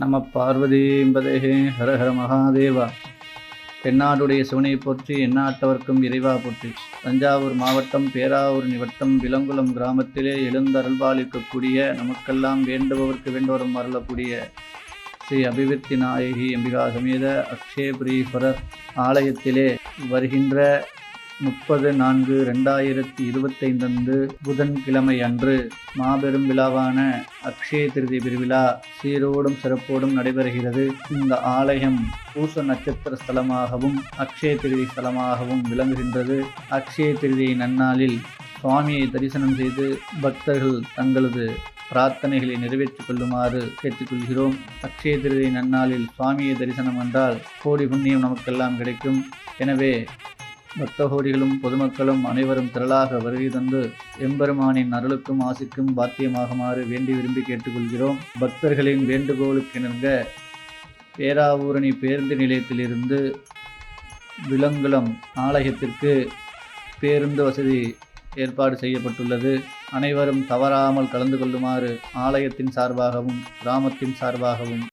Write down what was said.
நம்ம பார்வதீம்பதே ஹர ஹர மகாதேவா. தென்னாடுடைய சிவனை போற்றி எந்நாட்டவர்க்கும் இறைவா போற்றி. தஞ்சாவூர் மாவட்டம் பேராவூர் நிவட்டம் விலங்குளம் கிராமத்திலே எழுந்தருள்பாலிக்கக்கூடிய நமக்கெல்லாம் வேண்டுபவர்க்கு வேண்டுவரும் அருளக்கூடிய ஸ்ரீ அபிவிருத்தி நாயகி அம்பிகா சமேத அக்ஷயபுரீஸ்வரர் ஆலயத்திலே வருகின்ற முப்பது நான்கு ரெண்டாயிரத்தி இருபத்தைந்து அன்று புதன்கிழமை அன்று மாபெரும் விழாவான அக்ஷய திருதி பெருவிழா சீரோடும் சிறப்போடும் நடைபெறுகிறது. இந்த ஆலயம் பூச நட்சத்திர ஸ்தலமாகவும் அக்ஷய திருதி ஸ்தலமாகவும் விளங்குகின்றது. அக்ஷய திருதியை நன்னாளில் சுவாமியை தரிசனம் செய்து பக்தர்கள் தங்களது பிரார்த்தனைகளை நிறைவேற்றிக் கொள்ளுமாறு கேட்டுக்கொள்கிறோம். அக்ஷய திருதி நன்னாளில் சுவாமியை தரிசனம் என்றால் கோடி புண்ணியம் நமக்கெல்லாம் கிடைக்கும். எனவே பக்தகோடிகளும் பொதுமக்களும் அனைவரும் திரளாக வருகை தந்து எம்பெருமானின் அருளுக்கும் ஆசிக்கும் பாத்தியமாகுமாறு வேண்டி விரும்பி கேட்டுக்கொள்கிறோம். பக்தர்களின் வேண்டுகோளுக்கிணங்க பேராவூரணி பேருந்து நிலையத்திலிருந்து விலங்குளம் ஆலயத்திற்கு பேருந்து வசதி ஏற்பாடு செய்யப்பட்டுள்ளது. அனைவரும் தவறாமல் கலந்து கொள்ளுமாறு ஆலயத்தின் சார்பாகவும் கிராமத்தின் சார்பாகவும்